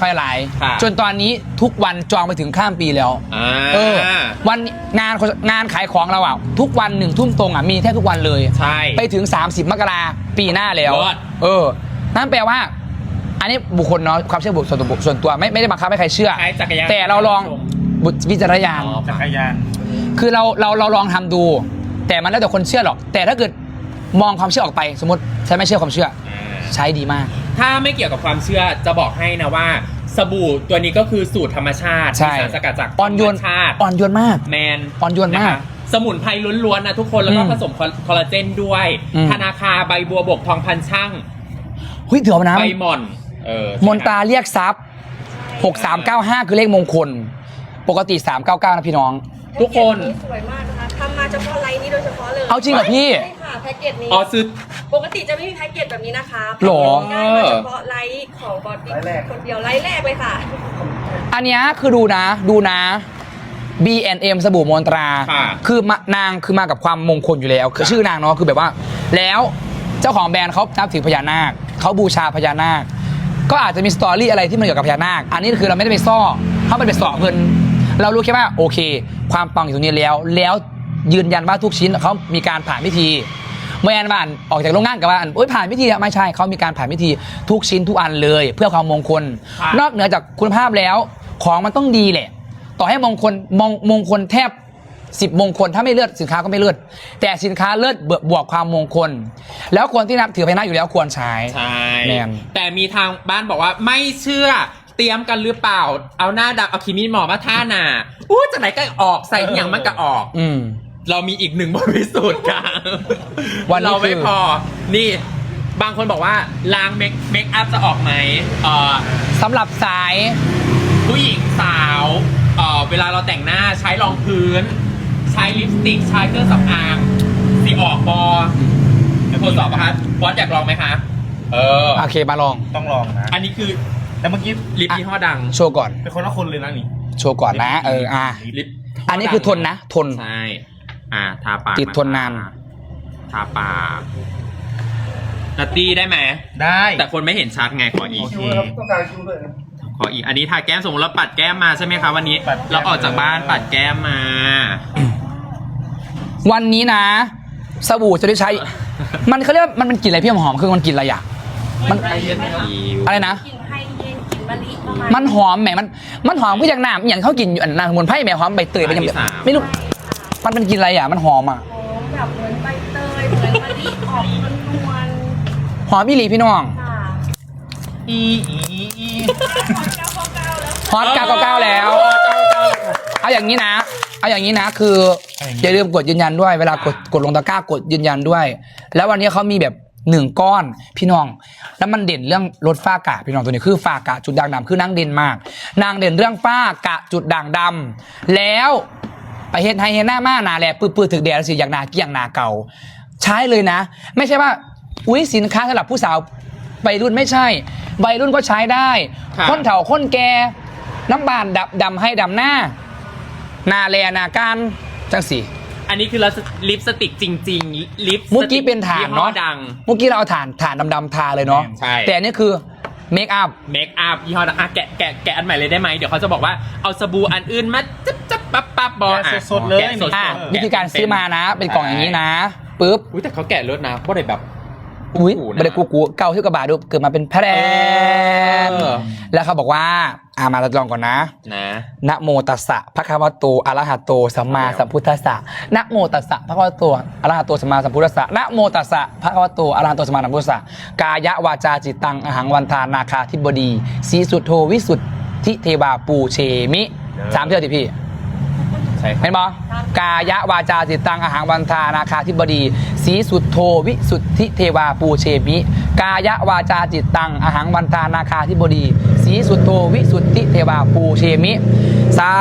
ไฟหลายค่ะจนตอนนี้ทุกวันจองไปถึงข้ามปีแล้วอ่าเออวันงานงานขายของเราอะทุกวันหนึ่งทุ่มตรงอะมีแทบทุกวันเลยใช่ไปถึง 30 มกราปีหน้าแล้ว เลิศ เออ นั่นแปลว่า อันนี้บุคคลเนาะความเชื่อบุคคลส่วนตัวส่วนตัวไม่ไม่ได้บังคับให้ใครเชื่อ ใช้จักรยานแต่เราลองบุวิจารณญาณ อ๋อ จักรยาน คือเราเราเราลองทำดู แต่มันแล้วแต่คนเชื่อหรอก แต่ถ้าเกิดมองความเชื่อออกไป สมมติฉันไม่เชื่อความเชื่ออ่าใช้ดีมาก ถ้าไม่เกี่ยวกับความเชื่อจะบอกให้นะว่า สบู่ตัวนี้ก็คือสูตรธรรมชาติใช่ มีสารสกัดจากอ่อนโยนธรรมชาติอ่อนโยนมาก แมนอ่อนโยนมากะคะสมุนไพรล้วนๆนะทุกคนแล้วก็อืมผสมคอลคอลลาเจนด้วย อืม ธนาคารใบบัวบกทองพันช่างเฮ้ยเดี๋ยวนะ ใบหม่อนเออมนตราเรียกทรัพย์6395 คือเลขมงคล ปกติ 399 นะพี่น้อง ทุกคนแพ็เกจสวยมากนะคะทำมา เฉพาะไลน์นี้โดยเฉพาะเลยเอาจริงเหรอพี่ ใช่ค่ะแพ็กเกจนี้ อ๋อซื้อ ปกติจะไม่มีแพ็กเกจแบบนี้นะคะหรอได้มาเฉพาะไลน์ของบอดี้คนเดียวไลน์แรกเลยค่ะ อันเนี้ยคือดูนะดูนะ B&M สบู่มนตราค่ะ คือมานางคือมากับความมงคลอยู่แล้วคือชื่อนางเนาะคือแบบว่า แล้วเจ้าของแบรนด์เขานับถือพญานาคเขาบูชาพญานาค ก็อาจจะมีสตอรี่อะไรที่มันเกี่ยวกับพญานาค อันนี้คือเราไม่ได้ไปซ่อเพราะมันเป็นสอเงินเรารู้แค่ว่าโอเค ความปังอยู่ตรงนี้แล้ว แล้ว ยืนยันว่าทุกชิ้นเขามีการผ่านพิธีเมื่อแอนว่าอันออกจากโรงงานกับว่าอันโอ๊ยผ่านพิธีอะไม่ใช่เขามีการผ่านพิธีทุกชิ้นทุกอันเลย เพื่อความมงคลค่ะนอกเหนือจากคุณภาพแล้ว ของมันต้องดีแหละ ต่อให้มงคลมงมงคลแทบสิบมงคลถ้าไม่เลือดสินค้าก็ไม่เลือดแต่สินค้าเลือดบวกความมงคล แล้วคนที่นับถือพญานาคอยู่แล้วควรใช้ใช่แมนแต่มีทางบ้านบอกว่าไม่เชื่อเตรียมกันหรือเปล่า เอาหน้าดำเอาคิมิหมอมาท่าหนาอู้จากไหนก็ออกใส่อหย่างมันก็ออก อืม เรามีอีกหนึ่งบทพิสูจน์ค่ะวันนี้เราไม่คือ พอ นี่บางคนบอกว่าล้างเมคเมคอัพจะออกไหมเอ่อ สำหรับสาย ผู้หญิงสาวเอ่อเวลาเราแต่งหน้าใช้รองพื้น ใช้ลิปสติก ใช้เครื่องสำอางสีออกบอเป็นคนสอบปะคะบอสอยากลองไหมคะ เออ โอเคมาลอง ต้องลองนะ อันนี้คือแต่เมื่อกี้ลิปยี่ห้อดังโชว์ก่อน เป็นคนละคนเลยนะนี่ โชว์ก่อนนะ เออ อะ ลิปอันนี้คือทนนะ ทน ใช่ อ่า ทาปากติดทนนาน ทาปากนัตตี้ได้ไหม ได้ แต่คนไม่เห็นชัดไงขออีกโอเคต้องการคิวด้วยนะ ขออีก อันนี้ทาแก้มสมมติเราปัดแก้มมาใช่ไหมคะวันนี้ ปัดแก้ม เราออกจากบ้านปัดแก้มมา วันนี้นะ สบู่จะได้ใช้ มันเขาเรียกว่ามันเป็นกลิ่นอะไรพี่หอมคือมันกลิ่นอะไรอะ มัน อะไรนะกลิ่นไฮเย็นกลิ่นมะลิประมาณมันหอมแหมมันมันหอมก็อย่างน้ำอย่างเขากินอยู่อันนั้นสมุนไพรแหมหอมใบเตยไปยังอันที่สาม ไม่รู้ มันเป็นกลิ่นอะไรอะ มันหอมอะ หอมแบบเหมือนใบเตย เหมือนมะลิออกนวลหอมอีหลีพี่น้องๆค่ะอีอีอีฮอตเก้าเก้าเก้าแล้วเอาอย่างนี้นะ เอาอย่างนี้นะ คืออย่าลืมกดยืนยันด้วย เวลากดกดลงตะกร้ากดยืนยันด้วย แล้ววันนี้เขามีแบบหนึ่งก้อนพี่น้อง แล้วมันเด่นเรื่องลดฝ้ากระพี่น้องตัวนี้คือฝ้ากระจุดด่างดำคือนางเด่นมาก นางเด่นเรื่องฝ้ากระจุดด่างดำแล้ว ไปเฮ็ดให้เฮ็ดหน้ามาหนาแหละปื้อๆถึกแดดสิอย่างหนาเกี่ยงหนาเก่า ใช้เลยนะ ไม่ใช่ว่าอุ้ยสินค้าสำหรับผู้สาววัยรุ่นไม่ใช่วัยรุ่นก็ใช้ได้ครับคนเฒ่าคนแก่น้ำบานดับดำให้ดำหน้าหนาแลหนาการจังสีอันนี้คือลิปสติกจริง ๆ ลิปสติเมื่อกี้เป็นฐานยี่ห้อเนาะดัง เมื่อกี้เราเอาฐานฐานดำๆทาเลยเนาะ ใช่ แต่อันนี่คือเมคอัพ เมคอัพยี่ห้อดังอะแกะแกะแกะอันใหม่เลยได้ไหมเดี๋ยวเขาจะบอกว่าเอาสบู่อันอื่นมาจับจับ ปั๊บปั๊บบอแกะอะสดๆเลยแกะสดอะๆวิธีการซื้อมานะ เป็นกล่องอย่างนี้นะปุ๊บอุ้ยแต่เขาแกะรถนะว่าได้แบบ อุ้ยกูๆนะไม่ได้กูกูเก่าที่กระบาดดูเกิดมาเป็นแพรนเออ แล้วเขาบอกว่าอ่ามาลองก่อนนะ นะ นะโมตัสสะภะคะวะโตอะระหะโตสัมมาสัมพุทธัสสะนะโมตัสสะภะคะวะโตอะระหะโตสัมมาสัมพุทธัสสะนะโมตัสสะภะคะวะโตอะระหะโตสัมมาสัมพุทธัสสะกายะวาจาจิตตังอหังวันทานาคาธิบดีสีสุทโธวิสุทธิเทวาปูเชมิสามเที่ยวดิพี่ ใช่คเห็รับนบ่กายะวาจาจิตตังอาหังวันทานาคาธิบดีสีสุทโธวิสุทธิเทวาปูเชมิ กายะวาจาจิตตังอาหังวันทานาคาธิบดีสีสุทโธวิสุทธิเทวาปูเชมิ สา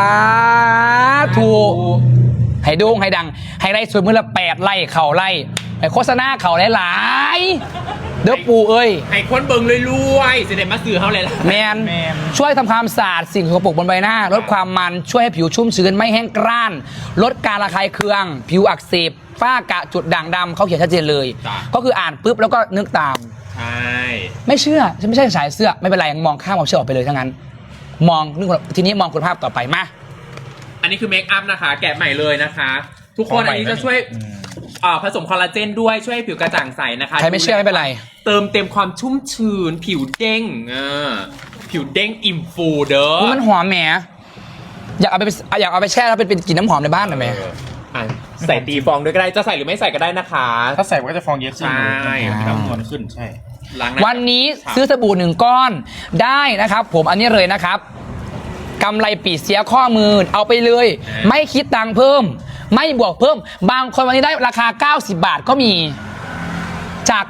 ธุให้โด่งให้ดัง ให้ไล่สวยมือละแปดไล่เข่าไล่ให้โฆษณาเข่าหลายๆ เด้อปูเอ้ย ให้คนเบิ่งเลยรวยๆเสด็จมาซื้อเขาเลยล่ะ แมนแมน ช่วยทำความสะอาดสิ่งสกปรกบนใบหน้า ลดความมันช่วยให้ผิวชุ่มชื้นไม่แห้งกร้าน ลดการระคายเคือง ผิวอักเสบฝ้ากระจุดด่างดำเขาเขียนชัดเจนเลย จ้ะ ก็คืออ่านปุ๊บแล้วก็นึกตาม ใช่ช่ไม่เชื่อฉันไม่ใช่สายเสื้อไม่เป็นไรมองข้ามความเชื่อออกไปเลยทั้งนั้น มองเรื่องคุณทีนี้มองคุณภาพต่อไปมา อันนี้คือเมคอัพนะคะ แกะใหม่เลยนะคะ ทุกคนอันนี้จะช่วย อืมอ่าผสมคอลลาเจนด้วยช่วยให้ผิวกระจ่างใสนะคะใครไม่เชื่อไม่เป็นไร เติมเต็มความชุ่มชื้น ผิวเด้งเออผิวเด้งอิ่มฟูเด้ออุ๊ยมันหอมแหมอยากเอาไปอยากเอาไปแช่แล้วเป็นเป็นกลิ่นน้ำหอมในบ้านหน่อยไหมอะใส่ตีฟองด้วยก็ได้จะใส่หรือไม่ใส่ก็ได้นะคะถ้าใส่มันก็จะฟองเยอะขึ้นใช่น้ำนวลขึ้นใช่ล้างหาวันนี้ซื้อสบู่หนึ่งก้อนได้นะครับ ผมอันนี้เลยนะครับกำไรปีเสียข้อมือเอาไปเลย ไม่คิดตังค์เพิ่ม ไม่บวกเพิ่ม บางคนวันนี้ได้ราคา 90 บาทก็มี จาก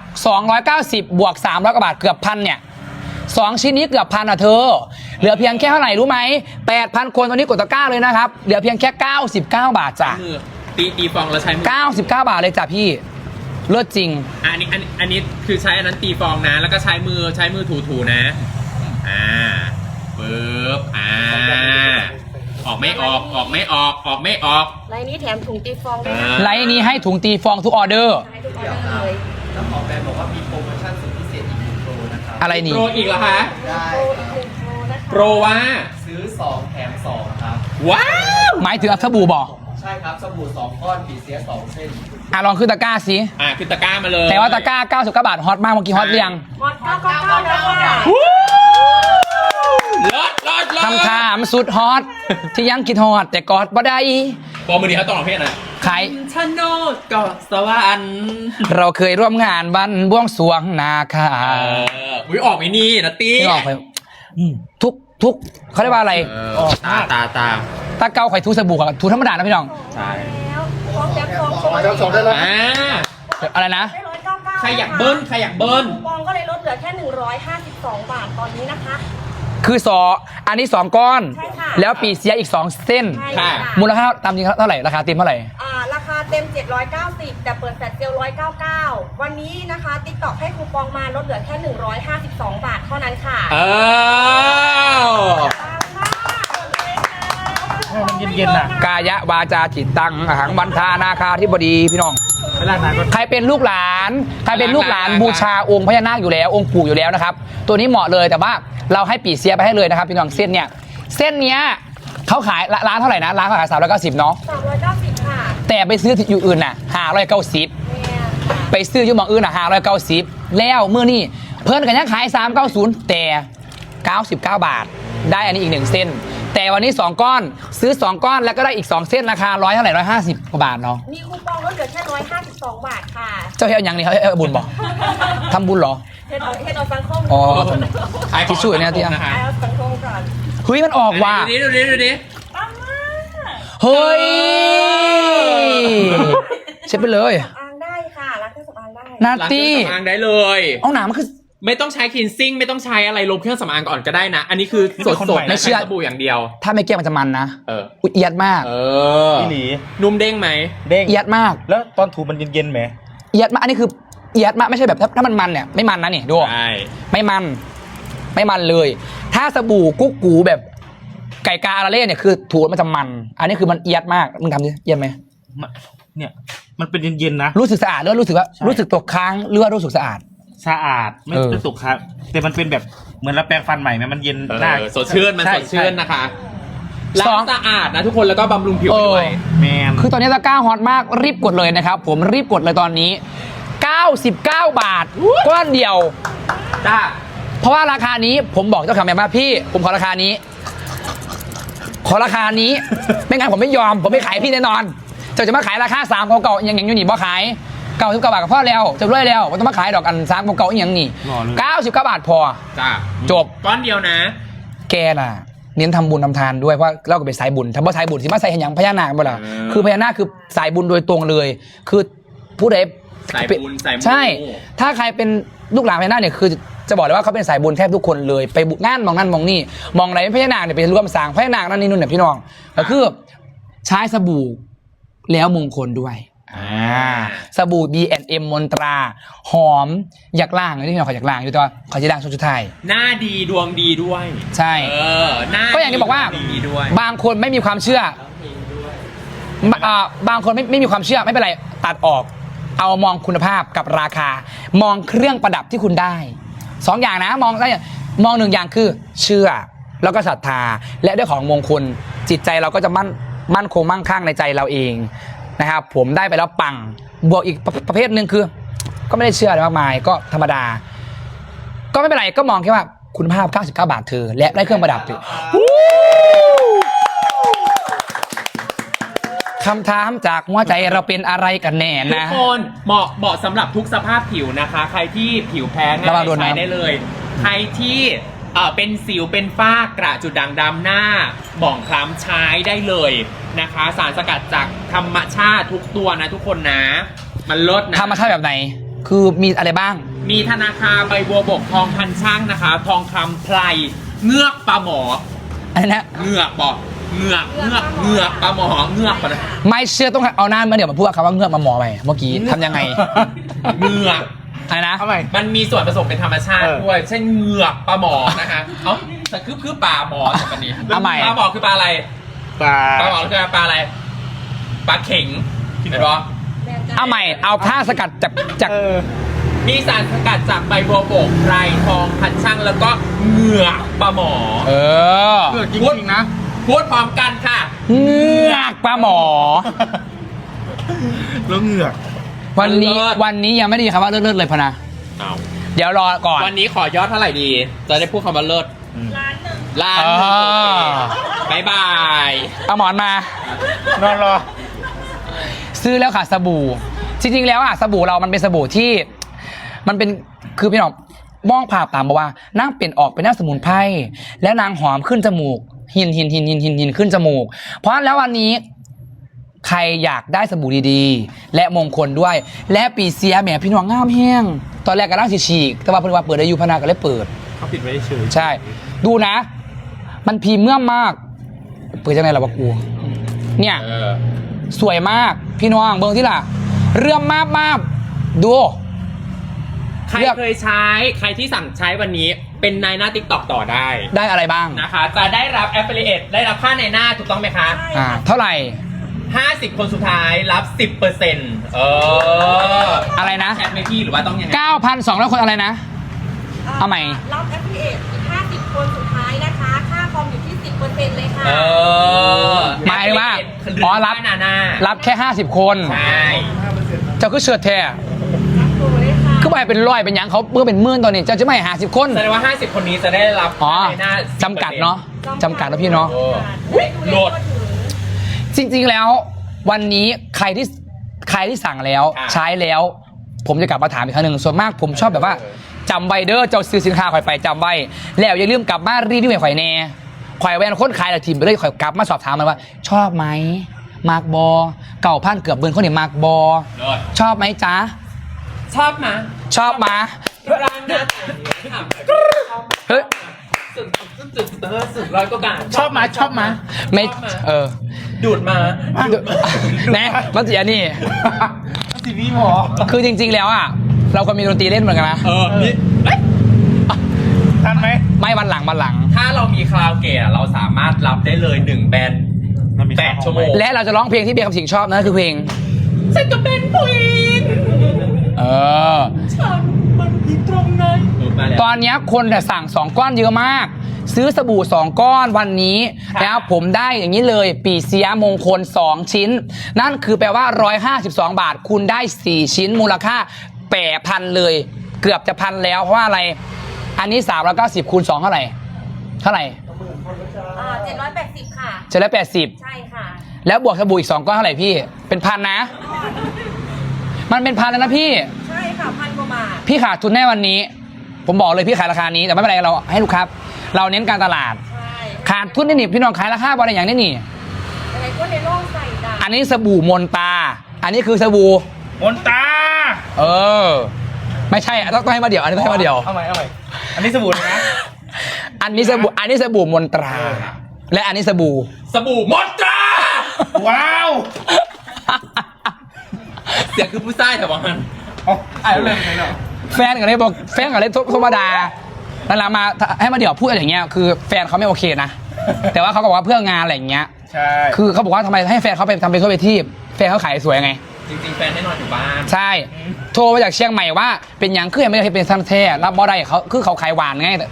290 บวก 300กว่าบาทเกือบพันเนี่ยสองชิ้นนี้เกือบพันอะเธอ เหลือเพียงแค่เท่าไหร่รู้ไหม8,000 คนตอนนี้กดตะกร้าเลยนะครับ เหลือเพียงแค่ 99 บาทจ้ะมือตีตีฟองแล้วใช้มือ99 บาทเลยจ้ะพี่เลิศจริงอะอันนี้อันนี้อันนี้คือใช้อันนั้นตีฟองนะ แล้วก็ใช้มือใช้มือถูๆนะ อ่าปึ๊บอ่า ออกไม่ออกออกไม่ออกออกไม่ออก ไลน์นี้แถมถุงตีฟองด้วยอ่านะไลน์นี้ให้ถุงตีฟองทุกออเดอร์ใช้ทุกออเดอร์เลยแล้วของแบรนด์บอกว่ามีโปรโมชั่นสุดพิเศษอีกหนึ่งโปรนะครับ อะไรนี่ โปรอีกเหรอคะได้โปรอีกหนึ่งโปรนะคะโปรว่าซื้อ 2 แถม 2 ครับ ว้าวหมายถึงอัพสบู่บอกใช่ครับ สบู่2ก้อนปีเสีย 2 เส้น อะลองขึ้นตะกร้าสิ อ่าคือตะกร้ามาเลยแต่ว่าตะกร้า 99 บาทฮอตมากเมื่อกี้ฮอตเรียงหมดเก้าเก้าเก้าแล้วค่ะ วู้รอดรอดรอด คำถามสุดฮอตที่ยังคิดฮอตแต่กอดบ่ได้โปรมือดีเขาต้องร้องเพลงนะใครชนโนดเกาะสวรรค์เราเคยร่วมงานบันบวงสรวงนาคาเออวิออกไหมนี่นะตีที่ออกไปอืมทุกทุกเขาเรียกว่าอะไรเออตาตาตาตะเกาไข่ทูสบู่กับทูธรรมดานะพี่น้องใช่แล้วฟองแถมฟองสองแถมสองได้แล้วอ่าอะไรนะได้ร้อยเก้าเก้าใครอยากเบิ้ลใครอยากเบิ้ลคูปองก็เลยลดเหลือแค่ 152 บาทตอนนี้นะคะ คือสออันนี้2ก้อน ใช่ค่ะ แล้วปีเสียอีก2เส้น ใช่ค่ะค่ะ มูลค่าตามจริงเท่าไหร่ราคาเต็มเท่าไหร่ อ่าราคาเต็ม 790 แต่เปิดแฟลชเซลล์199 วันนี้นะคะ ติ๊กต็อกให้คูปองมาลดเหลือแค่ 152 บาทเท่านั้นค่ะเออมันเย็นๆน่ะ กายะวาจาจิตตังอหังบันทานาคาธิบดีพี่น้อง เวลาไหนก็ใครเป็นลูกหลานใครเป็นลูกหลานบูชาองค์พญานาคอยู่แล้วองค์ปู่อยู่แล้วนะครับ ตัวนี้เหมาะเลยแต่ว่าเราให้ปีเสียไปให้เลยนะครับพี่น้องเส้นเนี่ยเส้นเนี้ยเขาขายร้านเท่าไหร่นะร้านเขาขายสามร้อยเก้าสิบเนาะ390ค่ะแต่ไปซื้ออยู่อื่นน่ะห้าร้อยเก้าสิบเนี่ยค่ะไปซื้ออยู่หมองอื่นน่ะห้าร้อยเก้าสิบแล้วเมื่อนี่เพิ่นกันยังขายสามเก้าศูนย์แต่เก้าสิบเก้าบาท ได้อันนี้อีกหนึ่งเส้น แต่วันนี้สองก้อนซื้อสองก้อนแล้วก็ได้อีกสองเส้นราคาร้อยเท่าไหร่ร้อยห้าสิบกว่าบาทเนาะมีคูปองลดเหลือแค่152บาทค่ะเจ้าเฮ็ดเอาหยังนี่เขาเฮ็ดเอาบุญบอกทำบุญเหรอเฮ็ดเอาเฮ็ดเอาสังคมอ๋อขายของทิชชู่เนี่ยที่ยังนะคะเอาสังคมก่อนเฮ้ยมันออกว่ะดูดิดูดิดูดิเฮ้ยเช็ดไปเลยอ่างได้ค่ะรักเครื่องสำอางได้นาล้างเครื่ตี้องสำอางได้เลยเอาหนามันคือ ไม่ต้องใช้คลีนซิ่งไม่ต้องใช้อะไรลบเครื่องสำอางก่อนก็ได้นะ อันนี้คือสดคนสใหดม่ไม่เชื่อสบู่อย่างเดียว ถ้าไม่เกลี้ยงมันจะมันนะเอออุ๊ยเอียดมาก เออพี่หลีนุ่มเด้งไหมเด้งเอียดมาก แล้วตอนถูมันเย็นๆไหมเอียดมากอันนี้คือเอียดมากไม่ใช่แบบถ้าถ้ามันมันเนี่ยไม่มันนะนี่ดูใช่ไม่มัน ไม่มันเลย ถ้าสบู่กุ๊กกูแบบไก่กาอาราเล่เนี่ยคือถูแล้วมันจะมัน อันนี้คือมันเอียดมากมึงทำดิเอียดไหมมันเนี่ยมันเป็นเย็นๆนะรู้สึกสะอาดหรือว่ารู้สึกว่าใช่รู้สึกตกค้างหรือว่ารู้สึกสะอาด สะอาดไม่เออ ไม่ตกครับแต่มันเป็นแบบเหมือนเราแปรงฟันใหม่ไหมมันเย็นเอหน้าอสดชื่นมันใสดชื่นในะคะสอล้างงสะอาดนะทุกคนแล้วก็บำรุงผิวไปด้วย แมน คือตอนนี้ตะกร้าฮอตมากรีบกดเลยนะครับ ผมรีบกดเลยตอนนี้ 99 บาท ก้อนเดียว จ้า เพราะว่าราคานี้ผมบอกเจ้าของแม่ว่าพี่ ผมขอราคานี้ ขอราคานี้ ไม่งั้นผมไม่ยอม ผมไม่ขายพี่แน่นอนเจะจะมาขายราคาสามเก่าๆอย่างอย่างอยู่นี่บ่ขาย เก่าสิบเก้าบาทกับพ่อแล้วจะรวยแล้วไม่ต้องมาขายดอกอันสามเก่าๆอย่างนี่หล่อเลย เก้าสิบเก้าบาทพอ จ้าจบ ก้อนเดียวนะ แกน่ะเน้นทำบุญทำทานด้วยเพราะเราก็เป็นสายบุญถ้าว่าสายบุญสิมาใส่เห็นอย่างพญานาคบ่ล่ะเออคือพญานาคคือสายบุญโดยตรงเลย คือผู้ใดสายบุญสายมูใช่ ถ้าใครเป็นลูกหลานพญานาคเนี่ยคือจะบอกเลยว่าเขาเป็นสายบุญแทบทุกคนเลยไปบุญงานมองนั่นมองนี่มองอะไรพญานาคเนี่ยไปร่วมสร้างพญานาคนั่นนี่นู่นเนี่ยพี่น้องก็คือใช้สบู่แล้วมงคลด้วย อ่าสบู่ B&M มนตรา หอมอยากล่างเลยที่เราขออยากล่างอยู่ตัวขอจะล่างชุดสุดท้ายหน้าดีดวงดีด้วย ใช่ เออหน้าก็อย่างที่บอกว่า ดงดีด้วยบางคนไม่มีความเชื่อบอ่าบางคนไม่ไม่มีความเชื่อไม่เป็นไรตัดออก เอามองคุณภาพกับราคา มองเครื่องประดับที่คุณได้สองอย่างนะมองได้อย่างมองหนึ่งอย่างคือเชื่อแล้วก็ศรัทธาและด้วยของมงคลจิตใจเราก็จะมั่นมั่นคงมั่งคั่งในใจเราเอง นะครับผมได้ไปแล้วปัง บวกอีกประประเภทหนึ่งคือ ก็ไม่ได้เชื่ออะไรมากมายก็ธรรมดา ก็ไม่เป็นไรก็มองแค่ว่าคุณภาพ 99 บาทเธอ และได้เครื่องประดับเธอคำถามจากหัวใจเราเป็นอะไรกันแน่ทุกนะคนเหมาะเหมาะสำหรับทุกสภาพผิวนะคะ ใครที่ผิวแพ้ง่าระวังยโดนน้ำ ใช้ได้เลย ใครที่เอ่อเป็นสิวเป็นฝ้ากระจุดด่างดำหน้าหมองคล้ำใช้ได้เลย นะคะ สารสกัดจากธรรมชาติทุกตัวนะทุกคนนะ มันลดนะธรรมชาติแบบไหน คือมีอะไรบ้าง มีธนาคารใบบัวบกทองพันช่างนะคะ ทองคำไพรเงือกปลาหมออะไรนะเงือกบอกเงือกเงือกเงือกปลาหมอเงือกปะนะไม่เชื่อต้องเอาหน้ามาเดี๋ยวมาพูดคำว่าเงือกมาหมอไปเมื่อกี้ทำยังไงเงือก อะไรนะ เอาใหม่ มันมีส่วนผสมเป็นธรรมชาติเออ ด้วย เช่นเหงือกปลาหมอนะคะ เอ้าแต่คือคือปลาหมอจากอันนี้เอาใหม่ ปลาหมอคือปลาอะไร ปลาปลาหมอคือปลาอะไรปลาเข็งเห็นปะเอาใหม่ เอาผ้าสกัดจากจากเออมีสารสกัดจากใบบัวบกไพรทองพันช่างแล้วก็เหงือกปลาหมอ เออเออจริงๆนะพูดพร้อมกันค่ะเงือกปลาหมอแล้วเหงือก วันนี้เลิศวันนี้ยังไม่ได้ยินคำว่าเลิศๆเลยพะนะเอาเดี๋ยวรอก่อน วันนี้ขอยอดเท่าไหร่ดี จะได้พูดคำว่าเลิศร้านหนึ่ง ล้านหนึ่งอ่าโอเคบายบาย เอาหมอนมา นอนรอ ซื้อแล้วค่ะสบู่ จริงๆ แล้วอะสบู่เรามันเป็นสบู่ที่ มันเป็นคือพี่น้องมองภาพตามมาว่านั่งเปลี่ยนออกเป็นหน้าสมุนไพรแล้วนางหอมขึ้นจมูก หินหินหินหินหินหินขึ้นจมูก เพราะฉะนั้นแล้ววันนี้ ใครอยากได้สบู่ดีๆ และมงคลด้วย และปีเสียแหมพี่น้องงามแห้งตอนแรกก็ร่างฉีกๆแต่ว่าเพิ่นว่าเปิดได้อยู่พนักก็เลยเปิด เขาปิดไว้เฉย ใช่ ดูนะ มันพรีเมียมมาก เปิดจังไงล่ะวะกู เนี่ย เออสวยมากพี่น้องเบิ้งที่ล่ะ เรื่อมมากมากดู ใครเลือก เคยใช้ใครที่สั่งใช้วันนี้เป็นนายหน้าติ๊กต็อกต่อได้ได้อะไรบ้าง นะคะ จะได้รับ affiliate ได้รับค่าในหน้าถูกต้องไหมคะใช่อ่าค่ะเท่าไหร่ 50 คนสุดท้ายรับ 10%เอออะไรนะ แชทไหมพี่หรือว่าต้องยังไง9,200 คนอะไรนะ เอาใหม่ รับ FPA อีก50 คนสุดท้ายนะคะ ค่าคอมอยู่ ที่10%เลยค่ะเออหมายถึงว่าหรืออ๋ออ๋รับหน้าหน้ารับแค่ 50 คน ใช่เจ้าคือเชิดแท้รับโทรเลยค่ะคือไปเป็นร้อยเป็นหยังเขาเมื่อเป็นหมื่นตอนนี้เจ้าจะไม่หาสิบคน แสดงว่า 50 คนนี้จะได้รับอ๋อค่าในหน้า10%จำกัดเนาะจำกัดนะพี่เนาะ โอ้อุ๊ยโหลด จริงๆ แล้ววันนี้ใครที่ใครที่สั่งแล้วค่ะใช้แล้ว ผมจะกลับมาถามอีกครั้งหนึ่งส่วนมากผมชอบแบบว่าจำไว้เด้อเจ้าซื้อสินค้าข่อยไปจำไว้แล้วอย่าลืมกลับมารีวิวให้ข่อยแน่ ข่อยแวนคนขายแล้วทีมไปเลยข่อยกลับมาสอบถามมันว่า ชอบไหมมาร์กบอเก่าพันเกือบเบิร์นคนนี้มาร์กบอโหลดชอบไหมจ๊ะชอบมาชอบมาร้านหน้าต่างเฮ้ยสุดสุดสุดเออสุดร้อยกว่าบาทชอบมาชอบมา ไม่เออดูดมาแนะมันเสียนี่ สิพี่หมอคือจริง ๆ แล้วอะ เราก็มีดนตรีเล่นเหมือนกันนะ เออนี่เอ้ยทันไหมไม่วันหลังวันหลัง ถ้าเรามีคาราโอเกะเราสามารถรับได้เลยหนึ่งแบรนด์มันมีแปดชั่วโมงและเราจะร้องเพลงที่เบียร์คำสิงชอบนั่นคือเพลง ฉันก็เป็นผู้หญิงเออ ฉันมันผิดตรงไหนมาแล้ว ตอนเนี้ยคนแต่สั่งสองก้อนเยอะมาก ซื้อสบู่สองก้อนวันนี้ค่ะ แล้วผมได้อย่างนี้เลย ปีเสียมงคล 2 ชิ้น นั่นคือแปลว่า 152 บาท คุณได้ 4 ชิ้นมูลค่าแปดพันเลย เกือบจะพันแล้วเพราะว่าอะไร อันนี้ 3 แล้วก็10คูณ2เท่าไหร่ เท่าไหร่ อ่า780ค่ะจะได้แปดสิบใช่ค่ะ แล้วบวกสบู่อีก2ก้อนเท่าไหร่พี่ เป็นพันนะ มันเป็นพันแล้วนะพี่ ใช่ค่ะพันกว่าบาท พี่ขาดทุนแน่วันนี้ ผมบอกเลยพี่ขายราคานี้แต่ไม่เป็นไรเราให้ลูกค้าเราเน้นการตลาด ใช่ขาดทุนนี่นี่พี่น้องขายราคาบอลอย่างนี้นี่ อะไรก็ในโลกใส่ดาอันนี้สบู่มนตา อันนี้คือสบู่ มนตาเออ ไม่ใช่ต้องต้องให้มาเดี่ยว อันนี้ต้องให้มาเดี่ยว เอาใหม่เอาใหม่อันนี้สบู่เลยนะ อันนี้สบู่อันนี้สบู่มนตรา และอันนี้สบู่ สบู่มอนตรา ว้าวเสียงคือผู้ชายแต่ว่ามันเอาอ่านเลยไหนเนาะแฟนกับเลยบอกแฟนกับเลยธรรมดานั่นแหละมาให้มาเดี่ยวพูดอะไรอย่างเงี้ยคือแฟนเขาไม่โอเคนะ แต่ว่าเขาก็บอกว่าเพื่องานอะไรอย่างเงี้ย ใช่ คือเขาบอกว่าทำไมให้แฟนเขาไปทำไปทั่วไปที่แฟนเขาขายสวยไง จริงๆ แฟนให้นอนอยู่บ้าน ใช่ โทรมาจากเชียงใหม่ว่าเป็นหยังคือยังไม่ได้เป็นซันแท้รับบ่ได้เขาคือเขาขายหวานไงแต่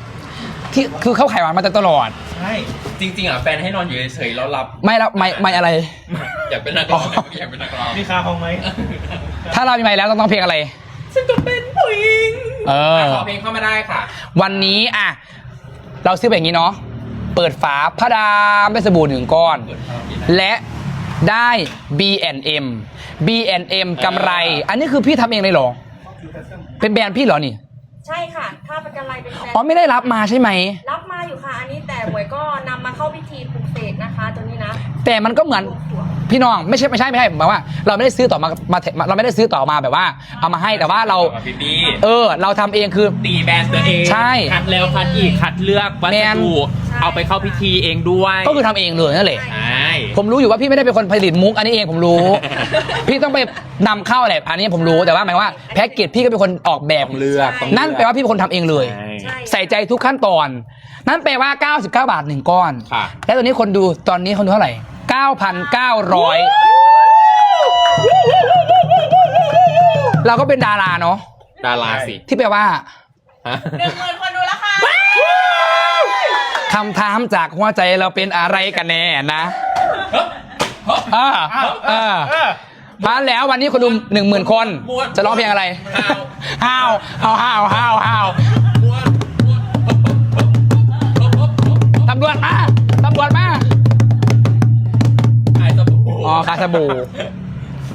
ที่คือเขาขายหวานมาแต่ตลอด ใช่จริงๆอะแฟนให้นอนอยู่เฉยๆแล้วรับ ไม่รับไม่ไม่อะไร อยากเป็นนักร้องอยากเป็นนักร้องมีคาห้องไหมถ้าเรามีไม่แล้วต้องต้องเพลงอะไร ฉันจะเป็นผู้หญิงเออ ขอเพลงเข้ามาได้ค่ะ วันนี้อะเราซื้อแบบนี้เนาะเปิดฝาพระดามเป็นสบู่หนึ่งก้อน และได้ B&M B&M กำไร อันนี้คือพี่ทำเองเลยเหรอ เป็นแบรนด์พี่เหรอนี่ ใช่ค่ะค่าป ระกันรายเป็นแสนอ๋อไม่ได้รับมาใช่ไหม รับมาอยู่ค่ะ อันนี้แต่หมวยก็นำมาเข้าพิธีปลุกเสกนะคะ ตัวนี้นะแต่มันก็เหมือนพี่น้องไม่ใช่ไม่ใช่ไม่ใช่หมายว่า เราไม่ได้ซื้อต่อมามาเราไม่ได้ซื้อต่อมาแบบว่า เอามาให้แต่ว่าเรา พี่บี้เออ เราทำเองคือ ตีแบรนด์ตัวเองใช่คัดแล้วคัดอีกคัดเลือกวัแมสน ดุเอาไปเข้าพิธีเองด้วยก็คือทำเองเลยนั่นแหละ ใช่ ผมรู้อยู่ว่าพี่ไม่ได้เป็นคนผลิตมุกอันนี้เองผมรู้ พี่ต้องไปนำเข้าแหละอันนี้ผมรู้แต่ว่าหมายว่าแพ็กเกจพี่ก็เป็นคนออกแบบต้องเลือกต้องนั่นแปลว่าพี่เป็นคนทำเองเลย ใช่ใช่ ใส่ใจทุกขั้นตอน นั่นแปลว่า 99 บาทหนึ่งก้อน ค่ะ และตอนนี้คนดูตอนนี้คนดูเท่าไหร่ 9,900 เราก็เป็นดาราเนาะดาราสิที่แปลว่าฮะหนึ่งหมื่นคนดูแล้วค่ะคำถามจากหัวใจเราเป็นอะไรกันแน่นะอ่าอ้าวอ่าเออมาแล้ววันนี้คนดูหนึ่งหมื่นคน จะร้องเพลงอะไรห้าวห้าวห้าวห้าวห้าว บู่อ๋อคาสบู่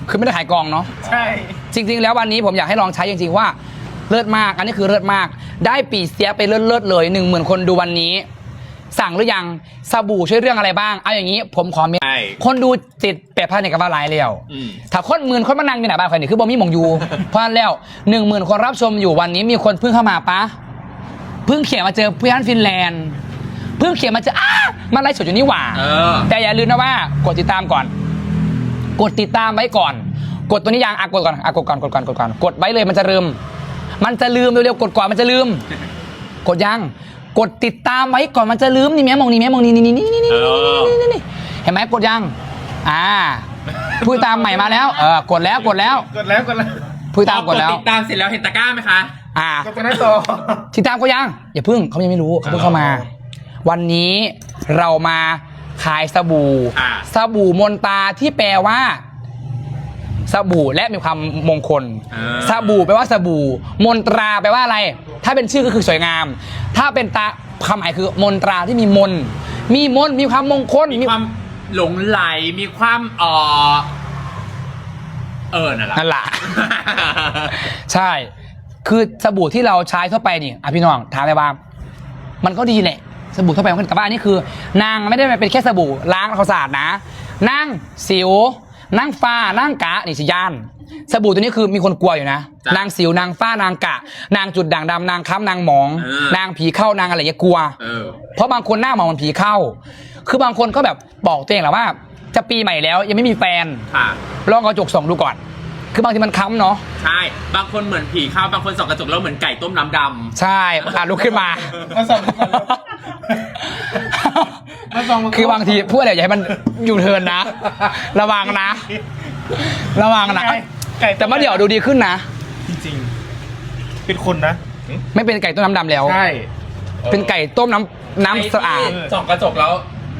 คือไม่ได้ขายกองเนาะ ใช่ จริงๆ แล้ววันนี้ผมอยากให้ลองใช้จริงๆว่าเลิศมาก อันนี้คือเลิศมาก ได้ปีเสียไปเลิศๆเลยหนึ่งหมื่นคนดูวันนี้ สั่งหรือยังสบู่ช่วยเรื่องอะไรบ้างเอาอย่างนี้ผมขอเมนใช่คนดูติดแปดพันเนี่ยกับว่าหลายแล้วอืม ถ้าคนหมื่นคนมานั่งอยู่ไหนบ้านใครนี่คือบ่มีหมองอยู่ เพราะฉะนั้นแล้วหนึ่งหมื่นคนรับชมอยู่วันนี้มีคนเพิ่งเข้ามาปะเพิ่งเขียนมาเจอพี่ฮันฟินแลนด์เพิ่งเขียนมาเจออ้ามันไลฟ์สดอยู่นี่หว่า เออ แต่อย่าลืมนะว่ากดติดตามก่อน กดติดตามไว้ก่อน กดตัวนี้ยังอะกดก่อนอะกดก่อนกดก่อนกดก่อนกดไว้เลยมันจะลืม มันจะลืมเร็วๆกดก่อนมันจะลืม กดยังกดติดตามไว้ก่อนมันจะลืมนี่แม่มองนี่แม่มองนี่นี่นี่นี่นี่เออนี่นี่นี่เห็นไหมกดยังอ่าผู้ตามใหม่มาแล้วเออกดแล้วกดแล้วกดแล้วกดแล้วผู้ตามกดแล้วติดตามเสร็จแล้วเห็นตะกร้าไหมคะอ่ากดกันให้ต่อติดตามก็ยังอย่าเพิ่งเขายังไม่รู้เขาเพิ่งเข้ามา วันนี้เรามา ขายสบู่ อ่า สบู่มนตาที่แปลว่า สบู่และมีความมงคล อ่า สบู่แปลว่าสบู่ มนตราแปลว่าอะไร ถ้าเป็นชื่อก็คือสวยงาม ถ้าเป็นตาความหมายคือมนตราที่มีมนต์มีมนต์มีความมงคล มีความหลงไหลมีความเออเออนั่นแหละ นั่นแหละ ใช่ คือสบู่ที่เราใช้ทั่วไปนี่อะพี่น้องถามไปบ้างมันก็ดีแหละ สบู่ทั่วไปมันก็แต่ว่าอันนี้คือ นางไม่ได้เป็นแค่สบู่ล้างความสะอาดนะ นั่งสิว นั่งฟ้านั่งกะนี่สิย่าน สบู่ตัวนี้คือมีคนกลัวอยู่นะ จ้ะนางสิวนางฟ้านางกะ นางจุดด่างดำนางค้ำนางหมอง เออ นางผีเข้านางอะไรอย่างเงี้ยกลัว เออ เพราะบางคนหน้าหมองมันผีเข้า คือบางคนก็แบบบอกตัวเองแหละว่า จะปีใหม่แล้วยังไม่มีแฟน ค่ะ ลองกระจกส่องดูก่อน คือบางทีมันค้ำเนาะใช่ บางคนเหมือนผีเข้าบางคนส่องกระจกแล้วเหมือนไก่ต้มน้ำดำใช่อะลุกขึ้นมา มาส่องมาส่องมาส่องมาคือบางทีพูดอะไรอย่าให้มันอยู่เทิร์นนะ ระวังนะ ระวังนะ ไก่ไก่แต่มาเดี๋ยวดูดีขึ้นนะ จริงๆเป็นคนนะไม่เป็นไก่ต้มน้ำดำแล้วใช่เป็นไก่ต้มน้ำน้ำสะอาด ไที่ส่องกระจกแล้ว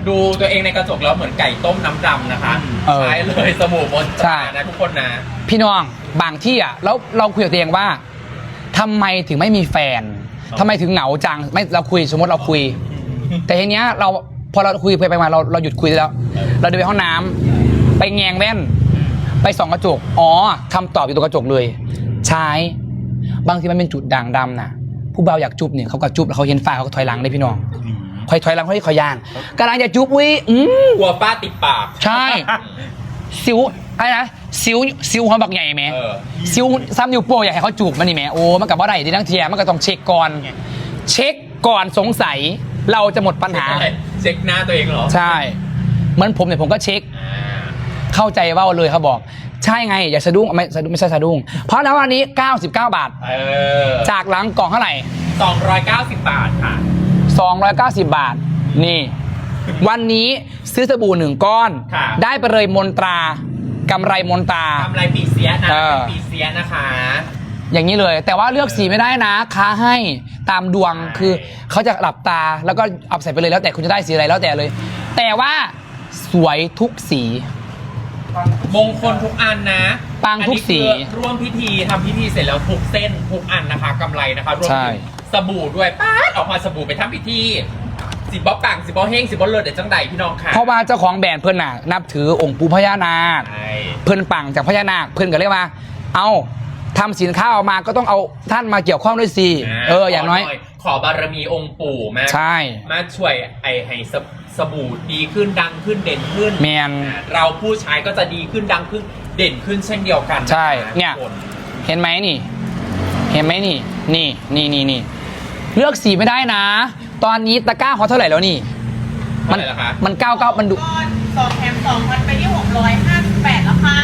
ดูตัวเองในกระจกแล้วเหมือนไก่ต้มน้ำดำนะคะเออ ใช้เลยสบู่มนตใช่รานะทุกคนนะ พี่น้องบางที่อะแล้วเราคุยกับตัวเองว่าทำไมถึงไม่มีแฟนทำไมถึงเหงาจังไม่เราคุยสมมติเราคุย แต่ทีเนี้ยเราพอเราคุยไปไปมาเราเราหยุดคุยแล้ว เราเดินไปห้องน้ำไปแงงแว่น ไปส่องกระจกอ๋อคำตอบอยู่ตรงกระจกเลย ใช้บางทีมันเป็นจุดด่างดำนะผู้บ่าวอยากจุบเนี่ยเขาก็จุบแล้วเขาเห็นฝ้าเขาก็ถอยหลังเลยพี่น้อง คอยถอยหลังเขาให้คอยย่านกำลังจะจุบวิอืมกลัวป้าติดปาก ใช่ สิวอะไรนะสิวสิวหัวบักใหญ่ไหมเออ ซิวซ้ำนิ้วโป้งอยากให้เขาจูบมันนี่แหม่โอ้มันกับว่าไรดีทั้งเทียมันก็ต้องเช็คก่อน เช็คก่อนสงสัยเราจะหมดปัญหา เช็คหน้าตัวเองเหรอ ใช่เหมือนผมเนี่ยผมก็เช็คอ่าเข้าใจว่าเลยเขาบอก ใช่ไง อย่าสะดุ้งไม่สะดุ้งไม่ใช่สะดุ้งเพราะแล้ววันนี้ 99 บาท เออจากหลังกล่องเท่าไหร่สองร้อยเก้าสิบบาทค่ะ 290 บาท นี่ วันนี้ซื้อสบู่หนึ่งก้อน ค่ะ ได้ไปเลยมนตรากำไรมนตากำไรปีเสียนะเออ เป็นปีเสียนะคะ อย่างนี้เลย แต่ว่าเลือกสีไม่ได้นะค้าให้ตามดวงใช่ คือเขาจะหลับตาแล้วก็เอาใส่ไปเลยแล้วแต่คุณจะได้สีอะไรแล้วแต่เลย แต่ว่าสวยทุกสี มงคลทุกอันนะปังทุกสีอันนี้คือร่วมพิธีทำพิธีเสร็จแล้วทุกเส้นทุกอันนะคะกำไรนะคะรวมใช่ ถึง สบู่ด้วยป้าดออกมาสบู่ไปทำพิธีสิบบ๊อบปังสิบบ๊อบเฮงสิบบ๊อบเลิศเด็ดจังใดพี่น้องค่ะเพราะว่าเจ้าของแบรนด์เพื่อนน่ะนับถือองค์ปู่พญานาค ใช่ เพื่อนปังจากพญานาคเพื่อนก็เรียกว่า เอาทำสินค้าออกมาก็ต้องเอาท่านมาเกี่ยวข้องด้วยสิเอออย่างน้อย ขหขอบารมีองค์ปู่มาใช่ มาช่วยไอให้สบสบู่ดีขึ้นดังขึ้นเด่นขึ้นแมนเราผู้ใช้ก็จะดีขึ้นดังขึ้นเด่นขึ้นเช่นเดียวกันนะคะใช่เนี่ย ทุกคนเห็นไหมนี่ เห็นไหมนี่ นี่นี่นี่นี่ เลือกสีไม่ได้นะ ตอนนี้ตะกร้าเขาเท่าไหร่แล้วนี่ มัเท่าไหร่ละคะ มันเก้าเก้ามันดูก้อนสองแถมสองพันไปที่หกร้อยห้าสิบแปดแล้วค่ะ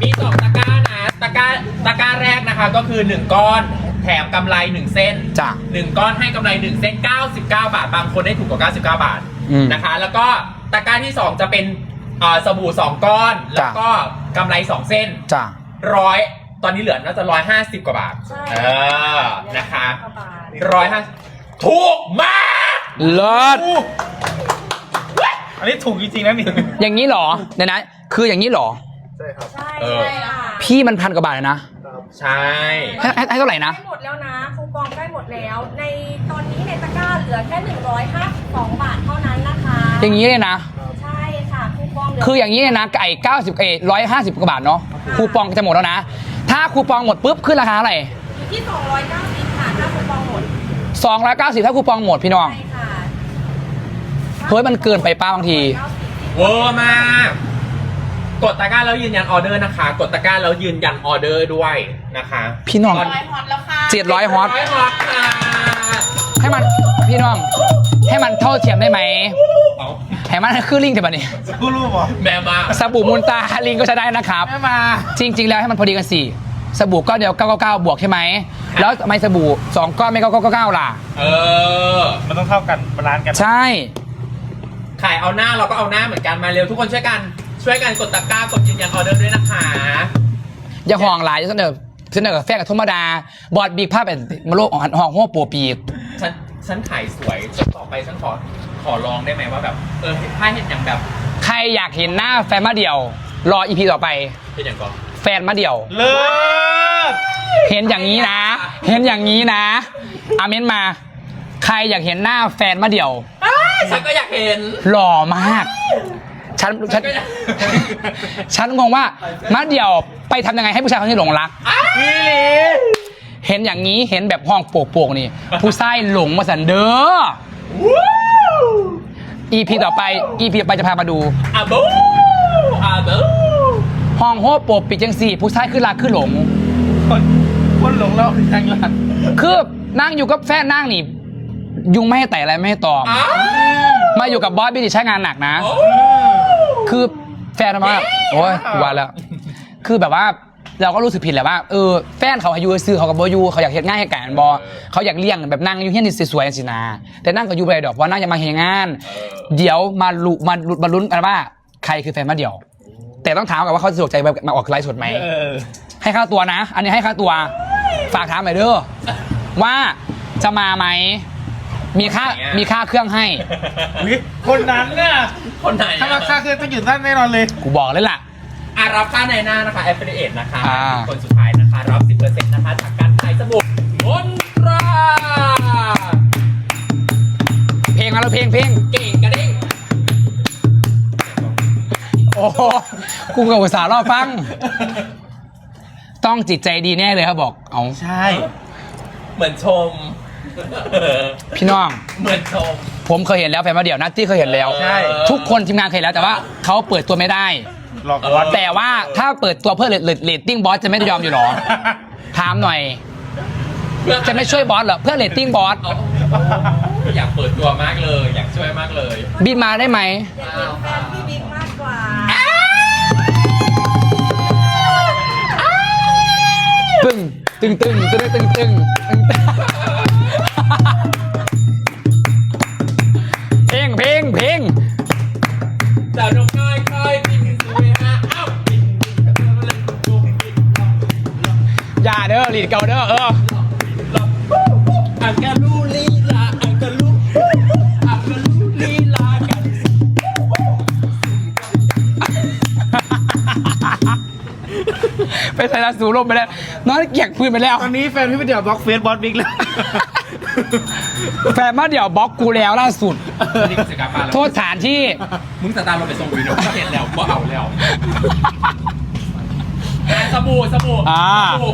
มีสองตะกร้านะ ตะกร้าตะกร้าแรกนะคะก็คือหนึ่งก้อนแถมกำไรหนึ่งเส้นจ้ะหนึ่งก้อนให้กำไรหนึ่งเส้น 99 บาท บางคนได้ถูกกว่า 99 บาทอืมนะคะ แล้วก็ตะกร้าที่สองจะเป็นอ่าสบู่สองก้อนแล้วจ้ะก็กำไรสองเส้นจ้ะ ร้อย ตอนนี้เหลือน่าจะร้อยห้าสิบกว่าบาท ใช่ เออ นะคะกว่าบาทร้อยห้าถูกมากเลิศอันนี้ถูกจริงๆนะนี่อย่างนี้เหรอเดี๋ยวนะ คืออย่างนี้เหรอ ใช่ครับใช่เออใช่ค่ะพี่มันพันกว่าบาทเลยนะใช่ ให้ให้ให้เท่าไหร่นะ ใกล้หมดแล้วนะคูปองใกล้หมดแล้ว ในตอนนี้ในตะกร้าเหลือแค่152บาทเท่านั้นนะคะอย่างนี้เลยนะ ใช่ค่ะคูปองเหลืคืออย่างนี้เลยนะไก่90เอย150กว่าบาทเนาะคูปองจะหมดแล้วนะ ถ้าคูปองหมดปุ๊บขึ้นราคาเท่าไหร่อยู่ที่ 290ค่ะถ้าคูปองหมด290 ถ้าคูปองหมดพี่น้องใช่ค่ะเฮ้ยมันเกินไปป้าบางที เวอร์มาก กดตะกร้าแล้วยืนยันออเดอร์นะคะ กดตะกร้าแล้วยืนยันออเดอร์ด้วยนะคะพี่น้องร้อยฮอตแล้วค่ะ700ฮอต ร้อยฮอตค่ะให้มันพี่น้อง ให้มันเท่าเทียมได้ไหม เอาให้มันคือลิงแต่บัดนี้กูรู้เหรอแม่มาสบู่มูลตาลิงก็ใช้ได้นะครับ แม่มา จริง ๆ แล้วให้มันพอดีกันสี่สบู่ก้อนเดียว 999 บวกใช่ไหม แล้วทำไมสบู่สองก้อนไม่ 999 ล่ะ เออ มันต้องเท่ากันบาลานซ์กัน ใช่ ขายเอาหน้าเราก็เอาหน้าเหมือนกันมาเร็วทุกคนช่วยกัน ช่วยกันกดตะกร้ากดยืนยันออเดอร์ด้วยนะคะอย่าห่องหลายจะเสนอเสนอกับแฟนกับธรรมดา บอดบีบภาพเป็นมาโลกอ่อนห่องหัวปัวปีก ฉันฉันขายสวยจนต่อไปฉันขอข อลองได้ไหมว่าแบบเออถ้าเห็นอย่างแบบใครอยากเห็นหน้าแฟนมาเดี่ยว รออีพีต่อไปเป็นอย่างก่อนแฟนมาเดี่ยว เลิศเห็นอย่างนี้นะ เห็นอย่างนี้นะอาเมนมา ใครอยากเห็นหน้าแฟนมาเดี่ยว ฉันก็อยากเห็น หล่อมาก ฉันฉันก็อยากฉันงงว่ามาเดี่ยวไปทำยังไงให้ผู้ชายคนนี้หลงรัก นี่หลีเห็นอย่างนี้เห็นแบบห้องโปกๆนี่ ผู้ชายหลงมาสันเด้อ EP ต่อไป EP ต่อไปจะพามาดู อาบูอาบูห้องโฮโปกปิดจังสี่ ผู้ชายขึ้นรักขึ้นหลง คนคนหลงเราทางหลังคือนั่งอยู่กับแฟนนั่งนี่ ยุงไม่ให้ไต่อะไรไม่ให้ตอม อ้าวมาอยู่กับบอสบิดิใช้งานหนักนะ โอ้ คือแฟนทำไมาโอ้ยกว่าแล้ว คือแบบว่า เราก็รู้สึกผิดแหละว่าเออแฟนเขาอายุซื้อเขากับบอยูเขาอยากเห็นง่ายให้การบอเขาอยากเลี้ยงแบบนั่งอยู่เฮียนี่สวยๆสินะแต่นั่งกับยูไปดอกเพราะนั่งจะมาเฮงาน เดี๋ยวมาลุมาลุมาลุ้นกันว่า ใครคือแฟนมาเดี่ยว แต่ต้องถามกันว่าเขาสะดวกใจมาออกไลฟ์สดไหมเออให้ค่าตัวนะ อันนี้ให้ค่าตัวฝากถามหน่อยเด้อว่าจะมาไหมมีค่ามีค่าเครื่องให้อุ๊ยคนนั้นน่ะคนไหนถ้าราคาคือต้องอยู่ด้านแน่นอนเลย กูบอกเลยล่ะ อะรับค่าในหน้านะคะ affiliate นะคะอ่า คนสุดท้ายนะคะ รับ 10%นะคะจากการขายสบู่มนตรา เพลงมาแล้วเพลงเพลงเก่งกระเด้งโอ้โหกูกับอุตส่าห์รอฟัง ต้องจิตใจดีแน่เลยครับบอก เอาใช่ เหมือนชม พี่น้อง เหมือนชม ผมเคยเห็นแล้วแฟนมาเดี่ยวนัตตี้เคยเห็นแล้ว ใช่ ทุกคนทีมงานเคยเห็นแล้วแต่ว่าเขาเปิดตัวไม่ได้ หลอกบอส แต่ว่าถ้าเปิดตัวเพื่อเรตติ้งบอสจะไม่ยอมอยู่หรอ ถามหน่อย จะไม่ช่วยบอสเหรอเพื่อเรตติ้งบอสอยากเปิดตัวมากเลย อยากช่วยมากเลยบินมาได้ไหม อยากเห็นแฟนพี่บิ๊กมากกว่า ตึงตึงตึงตึงตึงตึงตึง เกาเด้อเอออังกะลูลีลาอังกะลูอังกะลูลีลากันไปใส่ลาสูลมไปแล้วน้อนเกียกพื้นไปแล้ว ตอนนี้แฟนพี่ไปเดี๋ยวบล็อกเฟซบอสบิ๊กแล้ว แฟนมาเดี๋ยวบล็อกกูแล้วล่าสุด นี่ก็สิกาปาแล้ว โทษฐานที่มึงสตาร์เราไปส่งวีดีโอเห็นแล้วก็เอาแล้วอะสบู่สบู่สบู่